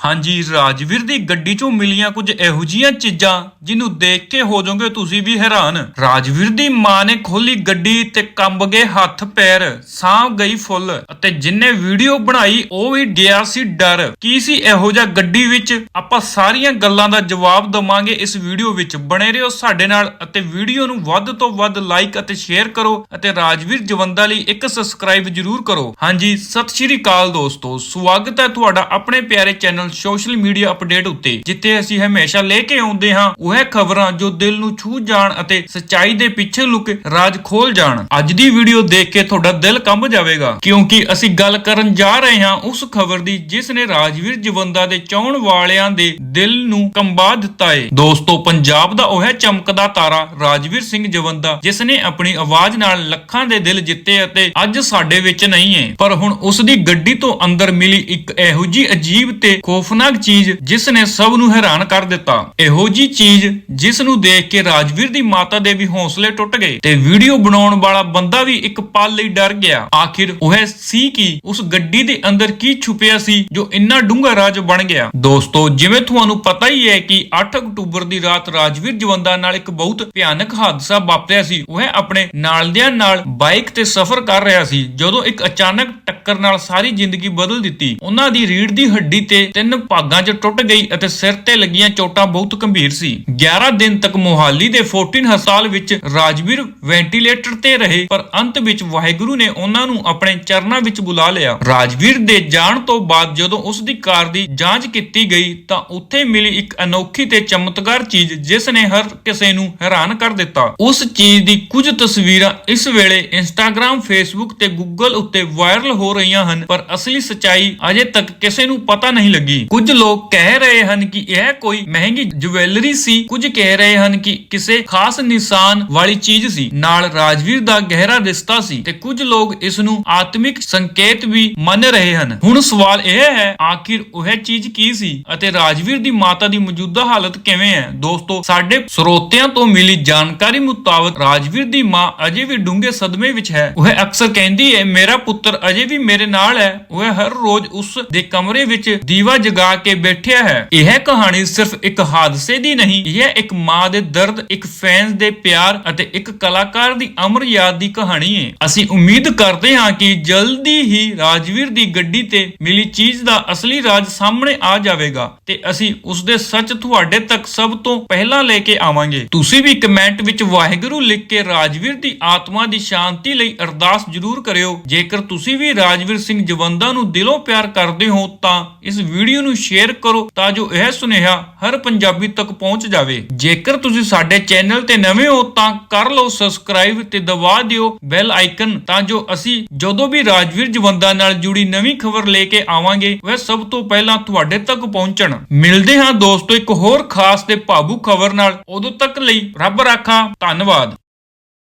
ਹਾਂਜੀ ਰਾਜਵੀਰ ਦੀ ਗੱਡੀ ਚੋਂ ਮਿਲੀਆਂ ਕੁਝ ਇਹੋ ਜੀਆਂ ਚੀਜ਼ਾਂ ਜਿਹਨੂੰ ਦੇਖ ਕੇ ਹੋ ਜਾਓਗੇ ਤੁਸੀਂ ਵੀ ਹੈਰਾਨ। ਰਾਜਵੀਰ ਦੀ ਮਾਂ ਨੇ ਖੋਲੀ ਗੱਡੀ ਤੇ ਕੰਬ ਗਏ ਹੱਥ ਪੈਰ ਸਾਹ ਗਈ ਫੁੱਲ ਅਤੇ ਜਿੰਨੇ ਵੀਡੀਓ ਬਣਾਈ ਉਹ ਵੀ ਗਿਆ ਸੀ ਡਰ। ਕੀ ਸੀ ਇਹੋ ਜਿਹਾ ਗੱਡੀ ਵਿੱਚ? ਆਪਾਂ ਸਾਰੀਆਂ ਗੱਲਾਂ ਦਾ ਜਵਾਬ ਦਵਾਂਗੇ ਇਸ ਵੀਡੀਓ ਵਿੱਚ। ਬਣੇ ਰਹੋ ਸਾਡੇ ਨਾਲ ਅਤੇ ਵੀਡੀਓ ਨੂੰ ਵੱਧ ਤੋਂ ਵੱਧ ਲਾਈਕ ਅਤੇ ਸ਼ੇਅਰ ਕਰੋ ਅਤੇ ਰਾਜਵੀਰ ਜਵੰਦਾ ਲਈ ਇੱਕ ਸਬਸਕ੍ਰਾਈਬ ਜਰੂਰ ਕਰੋ। ਹਾਂਜੀ, ਸਤਿ ਸ਼੍ਰੀ ਅਕਾਲ ਦੋਸਤੋ। ਸਵਾਗਤ ਹੈ ਤੁਹਾਡਾ ਆਪਣੇ ਪਿਆਰੇ ਚੈਨਲ ਸੋਸ਼ਲ ਮੀਡੀਆ ਅਪਡੇਟ ਉੱਤੇ, ਜਿੱਥੇ ਅਸੀਂ ਹਮੇਸ਼ਾ ਲੈ ਕੇ ਆਉਂਦੇ ਹਾਂ ਉਹ ਖਬਰਾਂ ਜੋ ਦਿਲ ਨੂੰ ਛੂ ਜਾਣ ਅਤੇ ਸੱਚਾਈ ਦੇ ਪਿੱਛੇ ਲੁਕੇ ਰਾਜ ਖੋਲ ਜਾਣ। ਅੱਜ ਦੀ ਵੀਡੀਓ ਦੇਖ ਕੇ ਤੁਹਾਡਾ ਦਿਲ ਕੰਬ ਜਾਵੇਗਾ, ਕਿਉਂਕਿ ਅਸੀਂ ਗੱਲ ਕਰਨ ਜਾ ਰਹੇ ਹਾਂ ਉਸ ਖਬਰ ਦੀ ਜਿਸ ਨੇ ਰਾਜਵੀਰ ਜਵੰਦਾ ਦੇ ਚਾਹਣ ਵਾਲਿਆਂ ਦੇ ਦਿਲ ਨੂੰ ਕੰਬਾ ਦਿੱਤਾ ਏ। ਦੋਸਤੋ, ਪੰਜਾਬ ਦਾ ਉਹ ਚਮਕਦਾ ਤਾਰਾ, ਰਾਜਵੀਰ ਸਿੰਘ ਜਵੰਦਾ, ਜਿਸ ਨੇ ਆਪਣੀ ਆਵਾਜ਼ ਨਾਲ ਲੱਖਾਂ ਦੇ ਦਿਲ ਜਿੱਤੇ ਅਤੇ ਅੱਜ ਸਾਡੇ ਵਿੱਚ ਨਹੀਂ ਏ। ਪਰ ਹੁਣ ਉਸ ਦੀ ਗੱਡੀ ਤੋਂ ਅੰਦਰ ਮਿਲੀ ਇੱਕ ਇਹੋ ਜੀ ਅਜੀਬ ਤੇ ਖੌਫਨਾਕ ਚੀਜ਼ ਜਿਸ ਨੇ ਸਭ ਨੂੰ ਹੈਰਾਨ ਕਰ ਦਿੱਤਾ। ਇਹੋ ਜੀ ਚੀਜ਼ ਜਿਸ ਨੂੰ ਦੇਖ ਕੇ ਰਾਜਵੀਰ ਦੀ ਮਾਤਾ ਦੇ ਵੀ ਹੌਸਲੇ ਟੁੱਟ ਗਏ ਤੇ ਵੀਡੀਓ ਬਣਾਉਣ ਵਾਲਾ ਬੰਦਾ ਵੀ ਇੱਕ ਪਲ ਲਈ ਡਰ ਗਿਆ। ਆਖਿਰ ਉਹ ਸੀ ਕੀ ਉਸ ਗੱਡੀ ਦੇ ਅੰਦਰ ਕੀ ਛੁਪਿਆ ਸੀ ਜੋ ਇੰਨਾ ਡੂੰਘਾ ਰਾਜ ਬਣ ਗਿਆ। ਦੋਸਤੋ, ਜਿਵੇਂ ਤੁਹਾਨੂੰ ਪਤਾ ਹੀ ਹੈ ਕਿ 8 ਅਕਤੂਬਰ ਦੀ ਰਾਤ ਰਾਜਵੀਰ ਜਵੰਦਾ ਨਾਲ ਇੱਕ ਬਹੁਤ ਭਿਆਨਕ ਹਾਦਸਾ ਵਾਪਰਿਆ ਸੀ। ਉਹ ਆਪਣੇ ਨਾਲਦਿਆਂ ਨਾਲ ਬਾਈਕ ਤੇ ਸਫ਼ਰ ਕਰ ਰਿਹਾ ਸੀ, ਜਦੋਂ ਇੱਕ ਅਚਾਨਕ ਟੱਕਰ ਨਾਲ ਸਾਰੀ ਜ਼ਿੰਦਗੀ ਬਦਲ ਦਿੱਤੀ। ਉਹਨਾਂ ਦੀ ਰੀੜ ਦੀ ਹੱਡੀ ਤੇ ਤਿੰਨ ਭਾਗਾਂ 'ਚ ਟੁੱਟ ਗਈ ਅਤੇ ਸਿਰ ਤੇ ਲੱਗੀਆਂ ਚੋਟਾਂ ਬਹੁਤ ਗੰਭੀਰ ਸੀ। 11 ਦਿਨ ਤੱਕ ਮੋਹਾਲੀ ਦੇ 14 ਹਸਪਤਾਲ ਵਿੱਚ ਰਾਜਵੀਰ ਵੈਂਟੀਲੇਟਰ ਤੇ ਰਹੇ, ਪਰ ਅੰਤ ਵਿੱਚ ਵਾਹਿਗੁਰੂ ਨੇ ਉਹਨਾਂ ਨੂੰ ਆਪਣੇ ਚਰਨਾਂ ਵਿੱਚ ਬੁਲਾ ਲਿਆ। ਰਾਜਵੀਰ ਦੇ ਜਾਣ ਤੋਂ ਬਾਅਦ ਜਦੋਂ ਉਸ ਦੀ ਕਾਰ ਦੀ ਜਾਂਚ ਕੀਤੀ ਗਈ, ਤਾਂ ਉੱਥੇ ਮਿਲੀ ਇੱਕ ਅਨੋਖੀ ਤੇ ਚਮਤਕਾਰ ਚੀਜ਼ ਜਿਸ ਨੇ ਹਰ ਕਿਸੇ ਨੂੰ ਹੈਰਾਨ ਕਰ ਦਿੱਤਾ। ਉਸ ਚੀਜ਼ ਦੀ ਕੁਝ ਤਸਵੀਰਾਂ ਇਸ ਵੇਲੇ ਇੰਸਟਾਗ੍ਰam ਫੇਸਬੁੱਕ ਤੇ ਗੂਗਲ ਉੱਤੇ ਵਾਇਰਲ ਹੋ ਰਹੀਆਂ ਹਨ, ਪਰ ਅਸਲੀ ਸਚਾਈ ਅਜੇ ਤੱਕ ਕਿਸੇ ਨੂੰ ਪਤਾ ਨਹੀਂ ਲੱਗੀ। ਕੁਝ ਲੋਕ ਕਹਿ ਰਹੇ ਹਨ ਕਿ ਇਹ ਕੋਈ ਮਹਿੰਗੀ ਜੁਐਲਰੀ ਸੀ। ਕੁਝ ਕਹਿ ਰਹੇ ਹਨ ਕਿ ਕਿਸੇ ਖਾਸ ਨਿਸ਼ਾਨ ਵਾਲੀ ਚੀਜ਼ ਸੀ। ਨਾਲ ਰਾਜਵੀਰ ਦਾ ਗਹਿਰਾ ਰਿਸ਼ਤਾ ਸੀ ਤੇ ਕੁਝ ਲੋਕ ਇਸ ਨੂੰ ਆਤਮਿਕ ਸੰਕੇਤ ਵੀ ਮੰਨ ਰਹੇ ਹਨ। ਹੁਣ ਸਵਾਲ ਇਹ ਹੈ, ਆਖਿਰ ਉਹ ਚੀਜ਼ ਕੀ ਸੀ ਅਤੇ ਰਾਜਵੀਰ ਦੀ ਮਾਤਾ ਦੀ ਮੌਜੂਦਾ ਹਾਲਤ ਕਿਵੇਂ ਹੈ? ਦੋਸਤੋ, ਸਾਡੇ ਸਰੋਤਿਆਂ ਤੋਂ ਮਿਲੀ ਜਾਣਕਾਰੀ ਮੁਤਾਬਕ ਰਾਜਵੀਰ ਦੀ ਮਾਂ ਅਜੇ ਵੀ ਡੂੰਘੇ ਸਦਮੇ ਵਿੱਚ ਹੈ। ਉਹ ਅਕਸਰ ਕਹਿੰਦੀ ਹੈ, ਮੇਰਾ ਪੁੱਤਰ ਅਜੇ ਵੀ ਮੇਰੇ ਨਾਲ ਹੈ। ਉਹ ਹਰ ਰੋਜ਼ ਉਸ ਦੇ ਕਮਰੇ ਵਿੱਚ ਦੀਵਾ ਜਗਾ ਕੇ ਬੈਠਿਆ ਹੈ। ਇਹ ਕਹਾਣੀ ਸਿਰਫ ਇੱਕ ਹਾਦਸੇ ਦੀ ਨਹੀਂ, ਇਹ ਇੱਕ ਮਾਂ ਦੇ ਦਰਦ, ਇੱਕ ਫੈਨਸ ਦੇ ਪਿਆਰ ਅਤੇ ਇੱਕ ਕਲਾਕਾਰ ਦੀ ਅਮਰ ਯਾਦ ਦੀ ਕਹਾਣੀ ਹੈ ਅਸੀਂ ਉਮੀਦ ਕਰਦੇ ਹਾਂ ਕਿ ਜਲਦੀ ਹੀ ਰਾਜਵੀਰ ਦੀ ਗੱਡੀ ਤੇ ਮਿਲੀ ਚੀਜ਼ ਦਾ ਅਸਲੀ ਰਾਜ ਸਾਹਮਣੇ ਆ ਜਾਵੇਗਾ ਤੇ ਅਸੀਂ ਉਸ ਦੇ ਸੱਚ ਤੁਹਾਡੇ ਤੱਕ ਸਭ ਤੋਂ ਪਹਿਲਾਂ ਲੈ ਕੇ ਆਵਾਂਗੇ। ਤੁਸੀਂ ਵੀ ਕਮੈਂਟ ਵਿੱਚ ਵਾਹਿਗੁਰੂ ਲਿਖ ਕੇ ਰਾਜਵੀਰ ਦੀ ਆਤਮਾ ਦੀ ਸ਼ਾਂਤੀ ਲਈ ਅਰਦਾਸ ਜ਼ਰੂਰ ਕਰਿਓ। ਜੇਕਰ ਤੁਸੀਂ ਵੀ ਰਾਜਵੀਰ ਸਿੰਘ ਜਵੰਦਾ ਨੂੰ ਦਿਲੋਂ ਪਿਆਰ ਕਰਦੇ ਹੋ, ਤਾਂ ਇਸ ਵੀਡੀਓ ਵੀਡੀਓ ਨੂੰ ਸ਼ੇਅਰ ਕਰੋ ਤਾਂ ਜੋ ਇਹ ਸੁਨੇਹਾ ਹਰ ਪੰਜਾਬੀ ਤੱਕ ਪਹੁੰਚ ਜਾਵੇ। ਜੇਕਰ ਤੁਸੀਂ ਸਾਡੇ ਚੈਨਲ ਤੇ ਨਵੇਂ ਹੋ ਤਾਂ ਕਰ ਲਓ ਸਬਸਕ੍ਰਾਈਬ ਤੇ ਦਬਾ ਦਿਓ ਬੈਲ ਆਈਕਨ ਤਾਂ ਜੋ ਅਸੀਂ ਜਦੋਂ ਵੀ ਰਾਜਵੀਰ ਜਵੰਦਾ ਨਾਲ ਜੁੜੀ ਨਵੀਂ ਖਬਰ ਲੈ ਕੇ ਆਵਾਂਗੇ ਵਹ ਸਭ ਤੋਂ ਪਹਿਲਾਂ ਤੁਹਾਡੇ ਤੱਕ ਪਹੁੰਚਣ। ਮਿਲਦੇ ਹਾਂ ਦੋਸਤੋ ਇੱਕ ਹੋਰ ਖਾਸ ਤੇ ਭਾਵੁਕ ਖਬਰ ਨਾਲ। ਉਦੋਂ ਤੱਕ ਲਈ ਰੱਬ ਰਾਖਾ। ਧੰਨਵਾਦ।